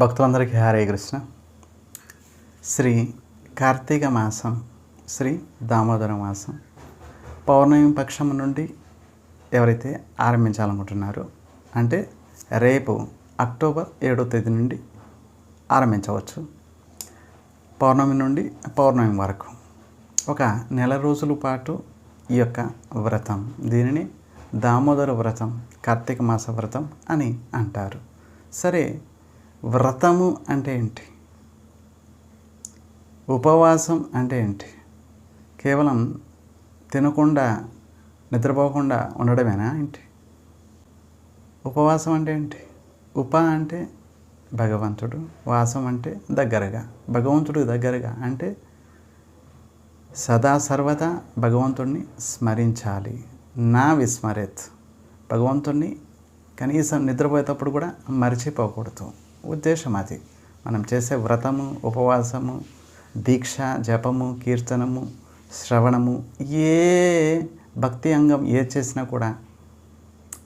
భక్తులందరికీ హరే కృష్ణ. శ్రీ కార్తీక మాసం శ్రీ దామోదర మాసం పౌర్ణమి పక్షం నుండి ఎవరైతే ఆరంభించాలనుకుంటున్నారో అంటే రేపు అక్టోబర్ ఏడో తేదీ నుండి ఆరంభించవచ్చు. పౌర్ణమి నుండి పౌర్ణమి వరకు ఒక నెల రోజుల పాటు ఈ యొక్క వ్రతం దీనిని దామోదర వ్రతం కార్తీక మాస వ్రతం అని అంటారు. సరే వ్రతము అంటే ఏంటి? ఉపవాసం అంటే ఏంటి? కేవలం తినకుండా నిద్రపోకుండా ఉండడమేనా ఏంటి? ఉపవాసం అంటే ఏంటి? ఉప అంటే భగవంతుడు వాసం అంటే దగ్గరగా భగవంతుడు దగ్గరగా అంటే సదా సర్వదా భగవంతుడిని స్మరించాలి. నా విస్మరేత్. భగవంతుడిని కనీసం నిద్రపోయేటప్పుడు కూడా మర్చిపోకూడదు. ఉద్దేశం అది. మనం చేసే వ్రతము ఉపవాసము దీక్ష జపము కీర్తనము శ్రవణము ఏ భక్తి అంగం ఏ చేసినా కూడా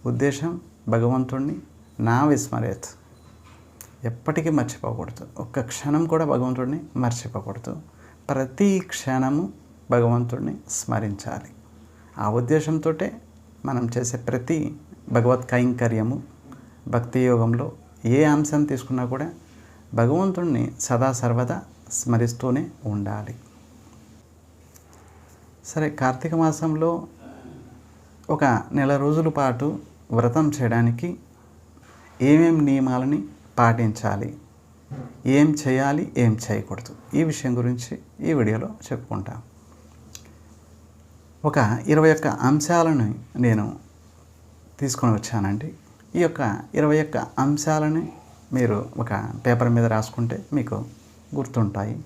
ఉద్దేశం భగవంతుణ్ణి నా విస్మరేత్. ఎప్పటికీ మర్చిపోకూడదు. ఒక్క క్షణం కూడా భగవంతుడిని మర్చిపోకూడదు. ప్రతి క్షణము భగవంతుడిని స్మరించాలి. ఆ ఉద్దేశంతో మనం చేసే ప్రతి భగవత్ కైంకర్యము భక్తి యోగంలో ఏ అంశం తీసుకున్నా కూడా భగవంతుణ్ణి సదా సర్వదా స్మరిస్తూనే ఉండాలి. సరే కార్తీక మాసంలో ఒక నెల రోజుల పాటు వ్రతం చేయడానికి ఏమేం నియమాలని పాటించాలి? ఏం చేయాలి? ఏం చేయకూడదు? ఈ విషయం గురించి ఈ వీడియోలో చెప్పుకుంటాం. ఒక ఇరవై ఒక్క అంశాలను నేను తీసుకొని వచ్చానండి. ఈ యొక్క ఇరవై ఒక్క అంశాలని మీరు ఒక పేపర్ మీద రాసుకుంటే మీకు గుర్తుంటాయి.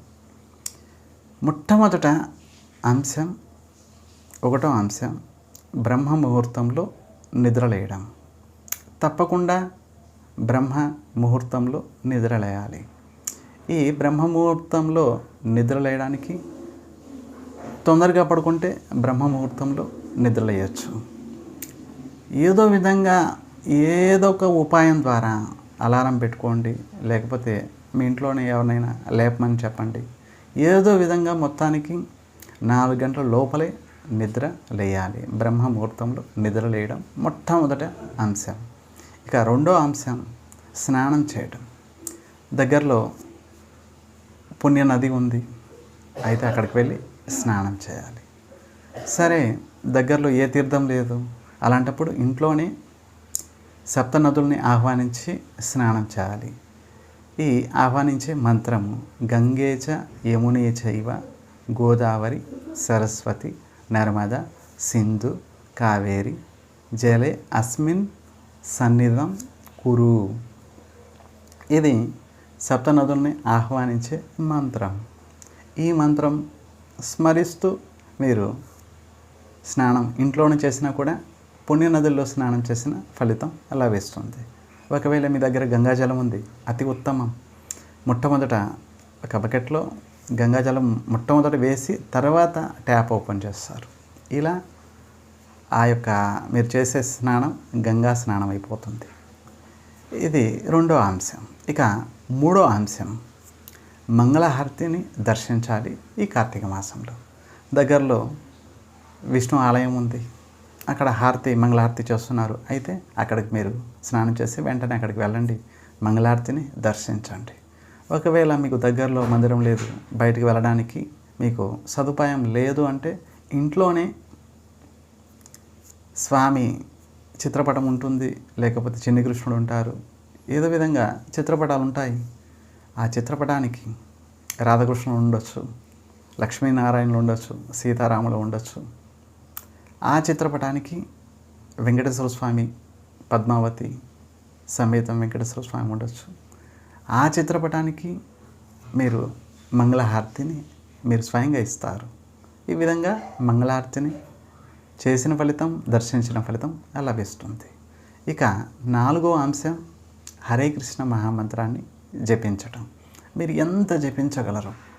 మొట్టమొదట అంశం ఒకటో అంశం బ్రహ్మ ముహూర్తంలో నిద్రలేయడం. తప్పకుండా బ్రహ్మ ముహూర్తంలో నిద్రలేయాలి. ఈ బ్రహ్మ ముహూర్తంలో నిద్రలేయడానికి తొందరగా పడుకుంటే బ్రహ్మ ముహూర్తంలో నిద్రలేయచ్చు. ఏదో విధంగా ఏదో ఒక ఉపాయం ద్వారా అలారం పెట్టుకోండి. లేకపోతే మీ ఇంట్లోనే ఎవరినైనా లేపమని చెప్పండి. ఏదో విధంగా మొత్తానికి నాలుగు గంటల లోపలే నిద్ర లేయాలి. బ్రహ్మ ముహూర్తంలో నిద్ర లేయడం మొట్టమొదట అంశం. ఇక రెండో అంశం స్నానం చేయడం దగ్గరలో పుణ్య నది ఉంది. అయితే అక్కడికి వెళ్ళి స్నానం చేయాలి. సరే దగ్గరలో ఏ తీర్థం లేదు. అలాంటప్పుడు ఇంట్లోనే సప్త నదుల్ని ఆహ్వానించి స్నానం చేయాలి. ఈ ఆహ్వానించే మంత్రము గంగేచ యమునే చైవ గోదావరి సరస్వతి నర్మద సింధు కావేరి జలే అస్మిన్ సన్నిధం కురు. ఇది సప్తనదుల్ని ఆహ్వానించే మంత్రం. ఈ మంత్రం స్మరిస్తూ మీరు స్నానం ఇంట్లోనే చేసినా కూడా పుణ్య నదుల్లో స్నానం చేసిన ఫలితం అలా వేస్తుంది. ఒకవేళ మీ దగ్గర గంగాజలం ఉంది అతి ఉత్తమం. మొట్టమొదట ఒక బకెట్లో గంగాజలం మొట్టమొదట వేసి తర్వాత ట్యాప్ ఓపెన్ చేస్తారు. ఇలా ఆ యొక్క మీరు చేసే స్నానం గంగా స్నానం అయిపోతుంది. ఇది రెండో అంశం. ఇక మూడో అంశం. మంగళహారతిని దర్శించాలి ఈ కార్తీక మాసంలో. దగ్గరలో విష్ణు ఆలయం ఉంది. అక్కడ హారతి మంగళహారతి చేస్తున్నారు. అయితే అక్కడికి మీరు స్నానం చేసి వెంటనే అక్కడికి వెళ్ళండి. మంగళహారతిని దర్శించండి. ఒకవేళ మీకు దగ్గరలో మందిరం లేదు బయటికి వెళ్ళడానికి మీకు సదుపాయం లేదు అంటే ఇంట్లోనే స్వామి చిత్రపటం ఉంటుంది లేకపోతే చిన్ని కృష్ణుడు ఉంటారు. ఏదో విధంగా చిత్రపటాలు ఉంటాయి. ఆ చిత్రపటానికి రాధాకృష్ణుడు ఉండొచ్చు లక్ష్మీనారాయణులు ఉండొచ్చు సీతారాములు ఉండొచ్చు. ఆ చిత్రపటానికి వెంకటేశ్వర స్వామి పద్మావతి సమేతం వెంకటేశ్వర స్వామి ఉండొచ్చు. ఆ చిత్రపటానికి మీరు మంగళహారతిని మీరు స్వయంగా ఇస్తారు. ఈ విధంగా మంగళహారతిని చేసిన ఫలితం దర్శించిన ఫలితం లభిస్తుంది. ఇక నాలుగో అంశం హరే కృష్ణ మహామంత్రాన్ని జపించటం. మీరు ఎంత జపించగలరు?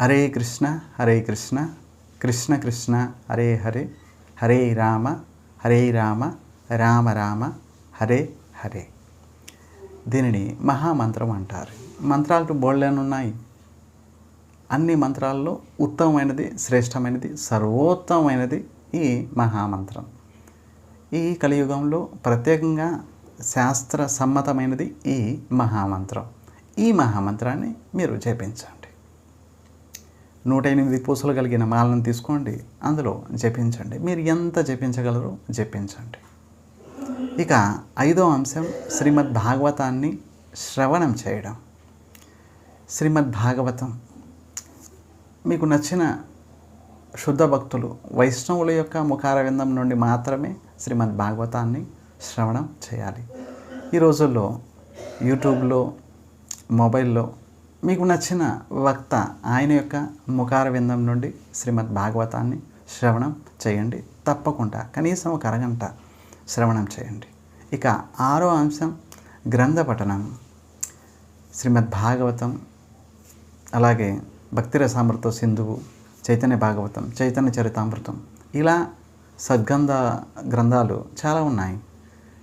హరే కృష్ణ హరే కృష్ణ కృష్ణ కృష్ణ హరే హరే హరే రామ హరే రామ రామ రామ హరే హరే. దీనిని మహామంత్రం అంటారు. మంత్రాలు బోళ్ళని ఉన్నాయి. అన్ని మంత్రాల్లో ఉత్తమమైనది శ్రేష్టమైనది సర్వోత్తమైనది ఈ మహామంత్రం. ఈ కలియుగంలో ప్రత్యేకంగా శాస్త్ర సమ్మతమైనది ఈ మహామంత్రం. ఈ మహామంత్రాన్ని మీరు జపించండి. నూట ఎనిమిది పూసలు కలిగిన మాలను తీసుకోండి అందులో జపించండి. మీరు ఎంత జపించగలరో జపించండి. ఇక ఐదో అంశం శ్రీమద్ భాగవతాన్ని శ్రవణం చేయడం. శ్రీమద్ భాగవతం. మీకు నచ్చిన శుద్ధ భక్తులు వైష్ణవుల యొక్క ముఖారవిందం నుండి మాత్రమే శ్రీమద్ భాగవతాన్ని శ్రవణం చేయాలి. ఈ రోజుల్లో యూట్యూబ్లో మొబైల్లో మీకు నచ్చిన వక్త ఆయన యొక్క ముఖారవిందం నుండి శ్రీమద్ భాగవతాన్ని శ్రవణం చేయండి. తప్పకుండా కనీసం ఒక అరగంట శ్రవణం చేయండి. ఇక ఆరో అంశం గ్రంథ పఠనం. శ్రీమద్ భాగవతం అలాగే భక్తిరసామృత సింధువు చైతన్య భాగవతం చైతన్య చరితామృతం ఇలా సద్గంధ గ్రంథాలు చాలా ఉన్నాయి.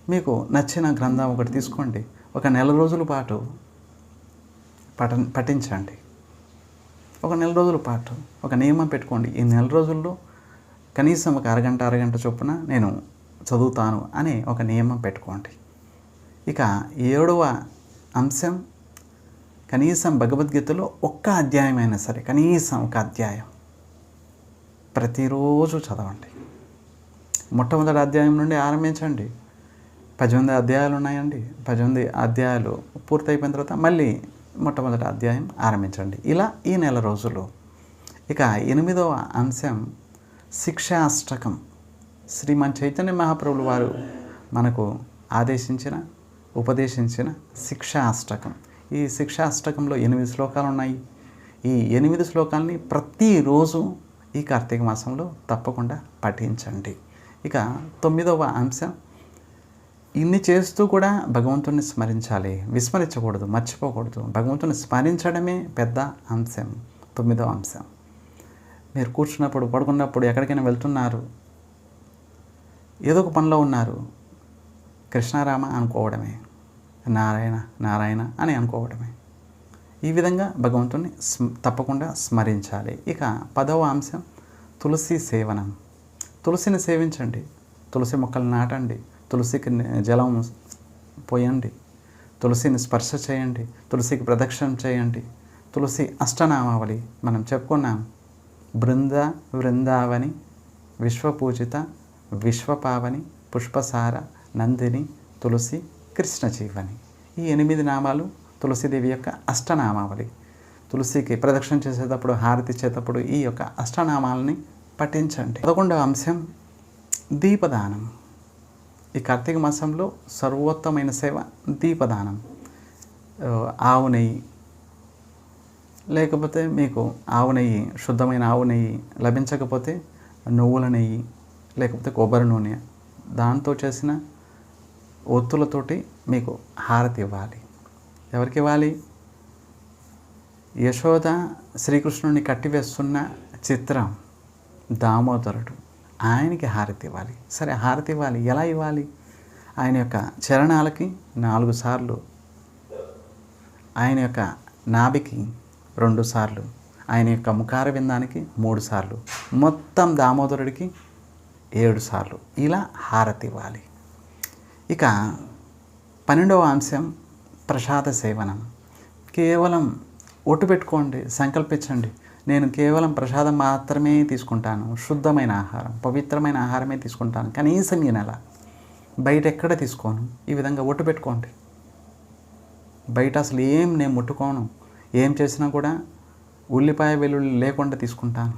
మీకు నచ్చిన గ్రంథం ఒకటి తీసుకోండి. ఒక నెల రోజుల పాటు పఠ పఠించండి. ఒక నెల రోజుల పాటు ఒక నియమం పెట్టుకోండి. ఈ నెల రోజుల్లో కనీసం ఒక అరగంట అరగంట చొప్పున నేను చదువుతాను అనే ఒక నియమం పెట్టుకోండి. ఇక ఏడవ అంశం కనీసం భగవద్గీతలో ఒక్క అధ్యాయం అయినా సరే కనీసం ఒక అధ్యాయం ప్రతిరోజు చదవండి. మొట్టమొదటి అధ్యాయం నుండి ఆరంభించండి. పద్దెనిమిది అధ్యాయాలు ఉన్నాయండి. పద్దెనిమిది అధ్యాయాలు పూర్తయిపోయిన తర్వాత మళ్ళీ మొట్టమొదటి అధ్యాయం ఆరంభించండి. ఇలా ఈ నెల రోజులు ఇక ఎనిమిదవ అంశం శిక్షాష్టకం. శ్రీమన్ చైతన్య మహాప్రభులు వారు మనకు ఆదేశించిన ఉపదేశించిన శిక్షాష్టకం. ఈ శిక్షాష్టకంలో ఎనిమిది శ్లోకాలు ఉన్నాయి. ఈ ఎనిమిది శ్లోకాలని ప్రతిరోజు ఈ కార్తీక మాసంలో తప్పకుండా పఠించండి. ఇక తొమ్మిదవ అంశం ఇన్ని చేస్తూ కూడా భగవంతుని స్మరించాలి. విస్మరించకూడదు మర్చిపోకూడదు. భగవంతుని స్మరించడమే పెద్ద అంశం తొమ్మిదవ అంశం. మీరు కూర్చున్నప్పుడు పడుకున్నప్పుడు ఎక్కడికైనా వెళ్తున్నారు ఏదో ఒక పనిలో ఉన్నారు కృష్ణారామ అనుకోవడమే నారాయణ నారాయణ అని అనుకోవడమే. ఈ విధంగా భగవంతుని స్మ తప్పకుండా స్మరించాలి. ఇక పదవ అంశం తులసి సేవనం. తులసిని సేవించండి. తులసి మొక్కలు నాటండి. తులసికి జలం పోయండి. తులసిని స్పర్శ చేయండి. తులసికి ప్రదక్షిణ చేయండి. తులసి అష్టనామావళి మనం చెప్పుకున్నాం. బృంద వృందావని విశ్వపూజిత విశ్వపావని పుష్పసార నందిని తులసి కృష్ణజీవని. ఈ ఎనిమిది నామాలు తులసిదేవి యొక్క అష్టనామావళి. తులసికి ప్రదక్షిణ చేసేటప్పుడు హారతి ఇచ్చేటప్పుడు ఈ యొక్క అష్టనామాలని పఠించండి. పదకొండవ అంశం దీపదానం. ఈ కార్తీక మాసంలో సర్వోత్తమైన సేవ దీపదానం. ఆవు నెయ్యి. లేకపోతే మీకు ఆవు నెయ్యి శుద్ధమైన ఆవు నెయ్యి లభించకపోతే నువ్వుల నెయ్యి లేకపోతే కొబ్బరి నూనె. దాంతో చేసిన ఒత్తులతోటి మీకు హారతి ఇవ్వాలి. ఎవరికి ఇవ్వాలి? యశోద శ్రీకృష్ణుని కట్టివేస్తున్న చిత్రం దామోదరుడు. ఆయనకి హారతి ఇవ్వాలి. సరే హారతి ఇవ్వాలి. ఎలా ఇవ్వాలి? ఆయన యొక్క చరణాలకి నాలుగు సార్లు ఆయన యొక్క నాభికి రెండు సార్లు ఆయన యొక్క ముఖార విందానికి మూడు సార్లు మొత్తం దామోదరుడికి ఏడు సార్లు ఇలా హారతి ఇవ్వాలి. ఇక పన్నెండవ అంశం ప్రసాద సేవనం. కేవలం ఒట్టు పెట్టుకోండి సంకల్పించండి. నేను కేవలం ప్రసాదం మాత్రమే తీసుకుంటాను. శుద్ధమైన ఆహారం పవిత్రమైన ఆహారమే తీసుకుంటాను. కనీసం ఈ నెల బయట ఎక్కడ తీసుకోను? ఈ విధంగా ఒట్టు పెట్టుకోండి. బయట అసలు ఏం నేను ముట్టుకోను? ఏం చేసినా కూడా ఉల్లిపాయ వెల్లుల్లి లేకుండా తీసుకుంటాను.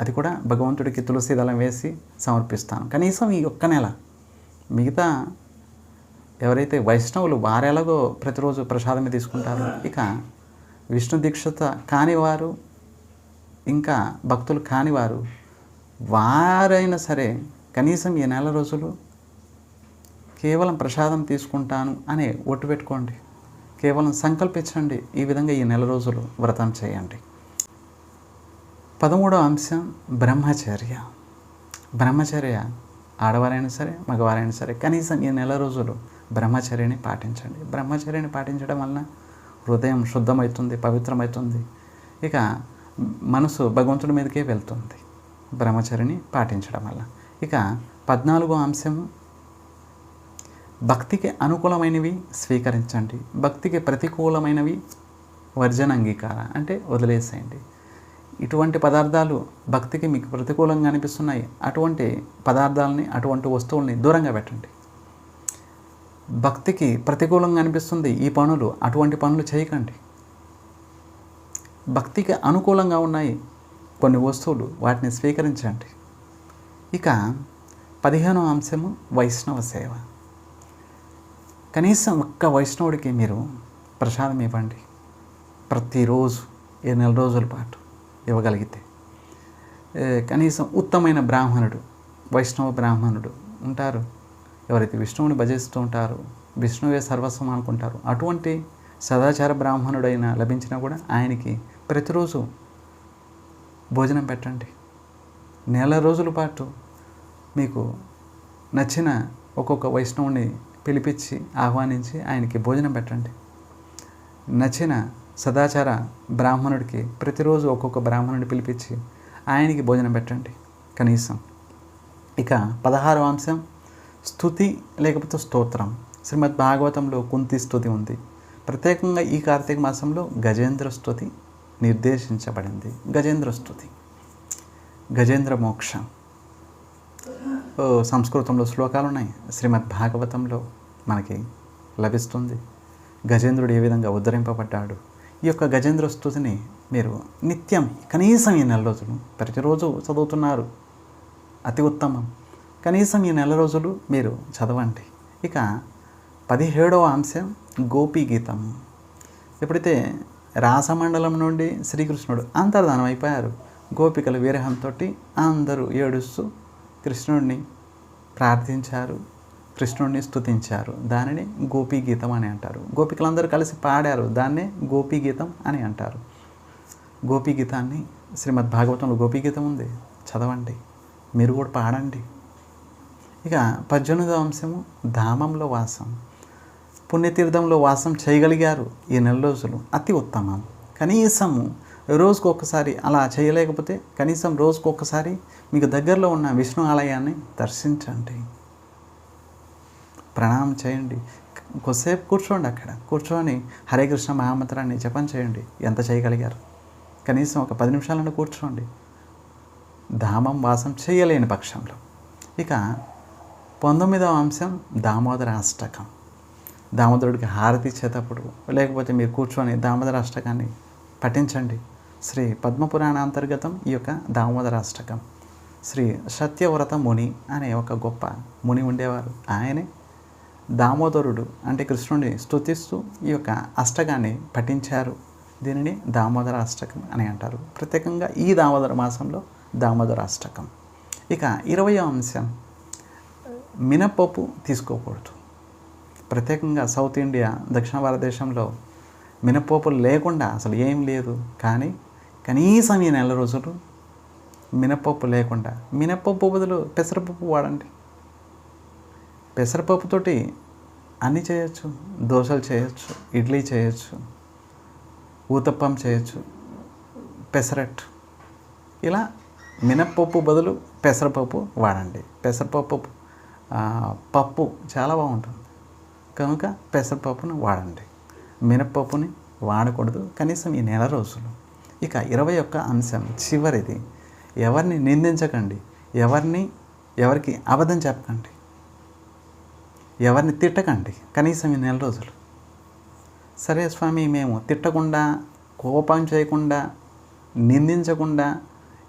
అది కూడా భగవంతుడికి తులసి దళం వేసి సమర్పిస్తాను. కనీసం ఈ ఒక్క నెల మిగతా ఎవరైతే వైష్ణవులు వారెలాగో ప్రతిరోజు ప్రసాదమే తీసుకుంటారో. ఇక విష్ణు దీక్షత కానివారు ఇంకా భక్తులు కానివారు వారైనా సరే కనీసం ఈ నెల రోజులు కేవలం ప్రసాదం తీసుకుంటాను అనే ఒట్టు పెట్టుకోండి. కేవలం సంకల్పించండి ఈ విధంగా ఈ నెల రోజులు వ్రతం చేయండి. పదమూడవ అంశం బ్రహ్మచర్య. బ్రహ్మచర్య ఆడవారైనా సరే మగవారైనా సరే కనీసం ఈ నెల రోజులు బ్రహ్మచర్యని పాటించండి. బ్రహ్మచర్యని పాటించడం వలన హృదయం శుద్ధమవుతుంది పవిత్రమవుతుంది. ఇక మనసు భగవంతుడి మీదకే వెళ్తుంది బ్రహ్మచరిని పాటించడం వల్ల. ఇక పద్నాలుగో అంశము భక్తికి అనుకూలమైనవి స్వీకరించండి. భక్తికి ప్రతికూలమైనవి వర్జన అంగీకార అంటే వదిలేసేయండి. ఇటువంటి పదార్థాలు భక్తికి మీకు ప్రతికూలంగా అనిపిస్తున్నాయి అటువంటి పదార్థాలని అటువంటి వస్తువుల్ని దూరంగా పెట్టండి. భక్తికి ప్రతికూలంగా అనిపిస్తుంది ఈ పనులు అటువంటి పనులు చేయకండి. భక్తికి అనుకూలంగా ఉన్నాయి కొన్ని వస్తువులు వాటిని స్వీకరించండి. ఇక పదిహేనో అంశము వైష్ణవ సేవ. కనీసం ఒక్క వైష్ణవుడికి మీరు ప్రసాదం ఇవ్వండి. ప్రతిరోజు ఏ నెల రోజుల పాటు ఇవ్వగలిగితే. కనీసం ఉత్తమైన బ్రాహ్మణుడు వైష్ణవ బ్రాహ్మణుడు ఉంటారు. ఎవరైతే విష్ణువుని భజిస్తూ ఉంటారు విష్ణువే సర్వస్వం అనుకుంటారు అటువంటి సదాచార బ్రాహ్మణుడైన లభించినా కూడా ఆయనకి ప్రతిరోజు భోజనం పెట్టండి. నెల రోజుల పాటు మీకు నచ్చిన ఒక్కొక్క వైష్ణవుని పిలిపించి ఆహ్వానించి ఆయనకి భోజనం పెట్టండి. నచ్చిన సదాచార బ్రాహ్మణుడికి ప్రతిరోజు ఒక్కొక్క బ్రాహ్మణుడిని పిలిపించి ఆయనకి భోజనం పెట్టండి కనీసం. ఇక పదహారవ అంశం స్థుతి లేకపోతే స్తోత్రం. శ్రీమద్ భాగవతంలో కుంతి స్థుతి ఉంది. ప్రత్యేకంగా ఈ కార్తీక మాసంలో గజేంద్ర స్థుతి నిర్దేశించబడింది. గజేంద్ర స్థుతి గజేంద్ర మోక్షం. సంస్కృతంలో శ్లోకాలు ఉన్నాయి. శ్రీమద్ భాగవతంలో మనకి లభిస్తుంది. గజేంద్రుడు ఏ విధంగా ఉద్ధరింపబడ్డాడు? ఈ యొక్క గజేంద్ర స్థుతిని మీరు నిత్యం కనీసం ఈ నెల రోజులు ప్రతిరోజు చదువుతున్నారు. అతి ఉత్తమం. కనీసం ఈ నెల రోజులు మీరు చదవండి. ఇక పదిహేడవ అంశం గోపీ గీతం ఎప్పుడైతే రాసమండలం నుండి శ్రీకృష్ణుడు అంతర్ధానం అయిపోయారు. గోపికల విరహంతో అందరూ ఏడుస్తూ కృష్ణుడిని ప్రార్థించారు కృష్ణుడిని స్తుతించారు. దానిని గోపీ గీతం అని అంటారు. గోపికలందరూ కలిసి పాడారు దాన్నే గోపీ గీతం అని అంటారు. గోపీ గీతాన్ని శ్రీమద్ భాగవతంలో గోపీ గీతం ఉంది. చదవండి మీరు కూడా పాడండి. ఇక పద్దెనిమిదవ అంశము ధామంలో వాసం. పుణ్యతీర్థంలో వాసం చేయగలిగారు ఈ నెల రోజులు. అతి ఉత్తమం. కనీసము రోజుకు ఒక్కసారి అలా చేయలేకపోతే కనీసం రోజుకు ఒక్కసారి మీకు దగ్గరలో ఉన్న విష్ణు ఆలయాన్ని దర్శించండి. ప్రణామం చేయండి. కొద్దిసేపు కూర్చోండి అక్కడ. కూర్చొని హరే కృష్ణ మహామంత్రాన్ని జపం చేయండి. ఎంత చేయగలిగారు? కనీసం ఒక పది నిమిషాలను కూర్చోండి. ధామం వాసం చేయలేని పక్షంలో. ఇక పంతొమ్మిదవ అంశం దామోదర అష్టకం. దామోదరుడికి హారతి ఇచ్చేటప్పుడు లేకపోతే మీరు కూర్చొని దామోదర అష్టకాన్ని పఠించండి. శ్రీ పద్మపురాణ అంతర్గతం ఈ యొక్క దామోదర అష్టకం. శ్రీ సత్యవ్రత ముని అనే ఒక గొప్ప ముని ఉండేవారు. ఆయనే దామోదరుడు అంటే కృష్ణుడిని స్తుతిస్తూ ఈ యొక్క అష్టకాన్ని పఠించారు. దీనిని దామోదర అష్టకం అని అంటారు. ప్రత్యేకంగా ఈ దామోదర మాసంలో దామోదర అష్టకం. ఇక ఇరవయో అంశం. మినపప్పు తీసుకోకూడదు. ప్రత్యేకంగా సౌత్ ఇండియా దక్షిణ భారతదేశంలో మినపప్పు లేకుండా అసలు ఏం లేదు. కానీ కనీసం ఈ నెల రోజులు మినపప్పు లేకుండా మినపప్పు బదులు పెసరపప్పు వాడండి. పెసరపప్పుతోటి అన్నీ చేయొచ్చు దోశలు చేయొచ్చు ఇడ్లీ చేయొచ్చు ఊతప్పం చేయొచ్చు పెసరట్ ఇలా మినప్పప్పు బదులు పెసరపప్పు వాడండి. పెసరపప్పు పప్పు చాలా బాగుంటుంది. కనుక పెసరపప్పును వాడండి. మినప్పప్పుని వాడకూడదు. కనీసం ఈ నెల రోజులు. ఇక ఇరవై ఒక్క అంశం చివరిది. ఎవరిని నిందించకండి. ఎవరిని ఎవరికి అబద్ధం చెప్పకండి. ఎవరిని తిట్టకండి. కనీసం ఈ నెల రోజులు. సరే స్వామి మేము తిట్టకుండా కోపం చేయకుండా నిందించకుండా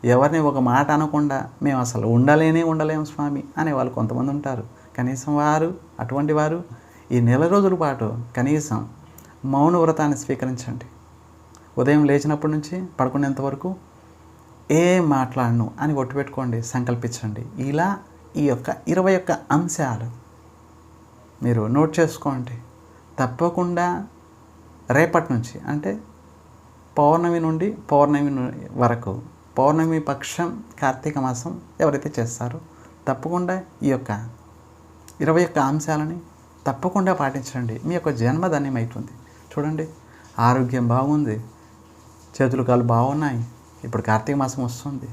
ఎవరిని ఒక మాట అనకుండా మేము అసలు ఉండలేనే ఉండలేము స్వామి అనే వాళ్ళు కొంతమంది ఉంటారు. కనీసం వారు అటువంటి వారు ఈ నెల రోజుల పాటు కనీసం మౌన వ్రతాన్ని స్వీకరించండి. ఉదయం లేచినప్పటి నుంచి పడుకునేంత వరకు ఏం మాట్లాడను అని ఒట్టుపెట్టుకోండి సంకల్పించండి. ఇలా ఈ యొక్క ఇరవై ఒక్క అంశాలు మీరు నోట్ చేసుకోండి. తప్పకుండా రేపటి నుంచి అంటే పౌర్ణమి నుండి పౌర్ణమి వరకు పౌర్ణమి పక్షం కార్తీక మాసం ఎవరైతే చేస్తారో తప్పకుండా ఈ యొక్క ఇరవై ఒక్క అంశాలని తప్పకుండా పాటించండి. మీ యొక్క జన్మ అవుతుంది చూడండి ఆరోగ్యం బాగుంది. చేతులు కాలు బాగున్నాయి. ఇప్పుడు కార్తీక మాసం వస్తుంది.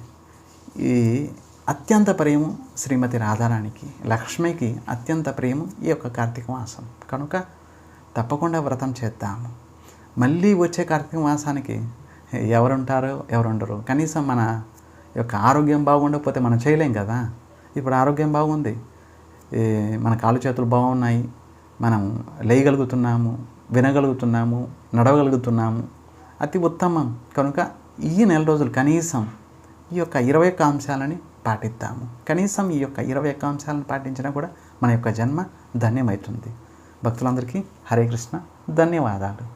ఈ అత్యంత ప్రేమ శ్రీమతి రాధారాణికి లక్ష్మికి అత్యంత ప్రేమ ఈ యొక్క కార్తీక మాసం. కనుక తప్పకుండా వ్రతం చేద్దాము. మళ్ళీ వచ్చే కార్తీక మాసానికి ఎవరుంటారో ఎవరుండరు కనీసం మన యొక్క ఆరోగ్యం బాగుండకపోతే మనం చేయలేం కదా. ఇప్పుడు ఆరోగ్యం బాగుంది. మన కాళ్ళు చేతులు బాగున్నాయి మనం లేయగలుగుతున్నాము వినగలుగుతున్నాము నడవగలుగుతున్నాము. అతి ఉత్తమం. కనుక ఈ నెల రోజులు కనీసం ఈ యొక్క ఇరవై ఒక్క అంశాలని పాటిద్దాము. కనీసం ఈ యొక్క ఇరవై ఒక్క అంశాలను పాటించినా కూడా మన యొక్క జన్మ ధన్యమవుతుంది. భక్తులందరికీ హరే కృష్ణ. ధన్యవాదాలు.